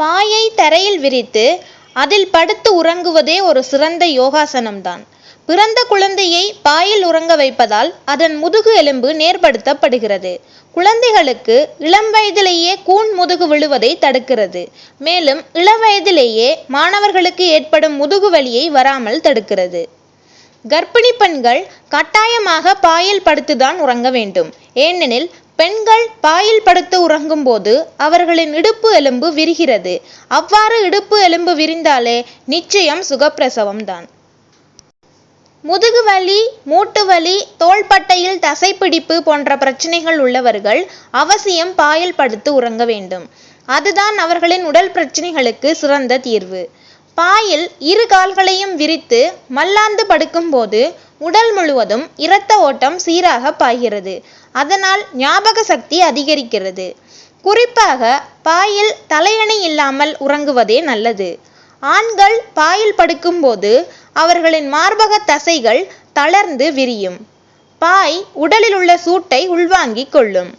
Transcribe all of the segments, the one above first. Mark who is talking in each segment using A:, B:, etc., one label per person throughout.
A: பாயை தரையில் விரித்து அதில் படுத்து உறங்குவதே ஒரு சிறந்த யோகாசனம்தான். பிறந்த குழந்தையை பாயில் உறங்க வைப்பதால் அதன் முதுகு எலும்பு நேர்படுத்தப்படுகிறது. குழந்தைகளுக்கு இளம் வயதிலேயே கூன் முதுகு விழுவதை தடுக்கிறது. மேலும் இளவயதிலேயே மாணவர்களுக்கு ஏற்படும் முதுகு வலியை வராமல் தடுக்கிறது. கர்ப்பிணி பெண்கள் கட்டாயமாக பாயில் படுத்துதான் உறங்க வேண்டும். ஏனெனில் பெண்கள் பாயில் படுத்து உறங்கும் போது அவர்களின் இடுப்பு எலும்பு விரிகிறது. அவ்வாறு இடுப்பு எலும்பு விரிந்தாலே நிச்சயம் சுகப்பிரசவம்தான் முதுகு வலி மூட்டு வலி தோள்பட்டையில் தசைப்பிடிப்பு போன்ற பிரச்சனைகள் உள்ளவர்கள் அவசியம் பாயில் படுத்து உறங்க வேண்டும். அதுதான் அவர்களின் உடல் பிரச்சனைகளுக்கு சிறந்த தீர்வு. பாயில் இரு கால்களையும் விரித்து மல்லாந்து படுக்கும்போது உடல் முழுவதும் இரத்த ஓட்டம் சீராக பாய்கிறது. அதனால் ஞாபக சக்தி அதிகரிக்கிறது. குறிப்பாக பாயில் தலையணை இல்லாமல் உறங்குவதே நல்லது. ஆண்கள் பாயில் படுக்கும்போது அவர்களின் மார்பக தசைகள் தளர்ந்து விரியும். பாய் உடலில் உள்ள சூட்டை உள்வாங்கிக் கொள்ளும்.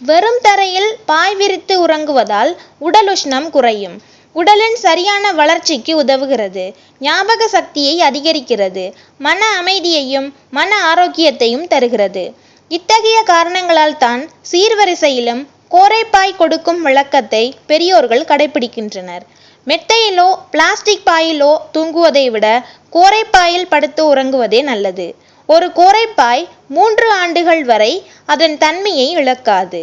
A: வெறும் தரையில் பாய் விரித்து உறங்குவதால் உடல் உஷ்ணம் குறையும். உடலின் சரியான வளர்ச்சிக்கு உதவுகிறது. ஞாபக சக்தியை அதிகரிக்கிறது. மன அமைதியையும் மன ஆரோக்கியத்தையும் தருகிறது. இத்தகைய காரணங்களால் தான் சீர்வரிசையிலும் கோரைப்பாய் கொடுக்கும் விளக்கத்தை பெரியோர்கள் கடைபிடிக்கின்றனர் மெத்தையிலோ பிளாஸ்டிக் பாயிலோ தூங்குவதை விட கோரைப்பாயில் படுத்து உறங்குவதே நல்லது. ஒரு கோரைப்பாய் மூன்று ஆண்டுகள் வரை அதன் தன்மையை இழக்காது.